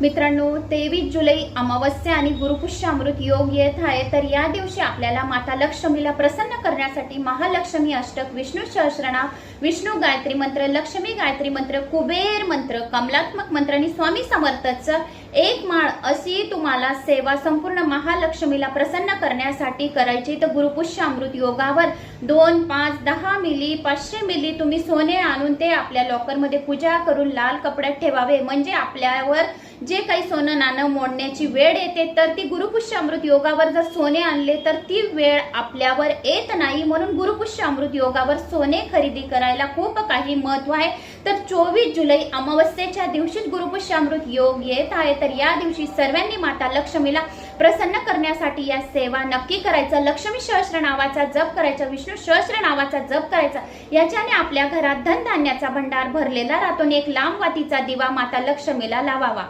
मित्रांनो तेवीस जुलै अमावस्या आणि गुरुपुष्य अमृत योग येत आहे. तर या दिवशी आपल्याला माता लक्ष्मीला प्रसन्न करण्यासाठी महालक्ष्मी अष्टक विष्णू सहस्रणा विष्णू गायत्री मंत्र लक्ष्मी गायत्री मंत्र कुबेर मंत्र कमलात्मक मंत्र आणि स्वामी समर्थचं एक माळ अशी तुम्हाला सेवा संपूर्ण महालक्ष्मीला प्रसन्न करण्यासाठी करायची. तर गुरुपुष्य अमृत योगावर दोन पाच दहा मिली पाचशे मिली तुम्ही सोने आणून ते आपल्या लॉकरमध्ये पूजा करून लाल कपड्यात ठेवावे. म्हणजे आपल्यावर जे काही सोनं नाणं मोडण्याची वेळ येते तर ती गुरुपुष्य अमृत योगावर जर सोने आणले तर ती वेळ आपल्यावर येत नाही. म्हणून गुरुपुष्य अमृत योगावर सोने खरेदी करायला खूप काही महत्त्व आहे. तर चोवीस जुलै अमावस्येच्या दिवशीच गुरुपुष्य अमृत योग येत आहे. तर या दिवशी सर्वांनी माता लक्ष्मीला प्रसन्न करण्यासाठी या सेवा नक्की करायचा. लक्ष्मी सहस्र नावाचा जप करायचा विष्णू सहस्र नावाचा जप करायचा. याच्याने आपल्या घरात धनधान्याचा भंडार भरलेला राहतो आणि एक लांब वातीचा दिवा माता लक्ष्मीला लावावा.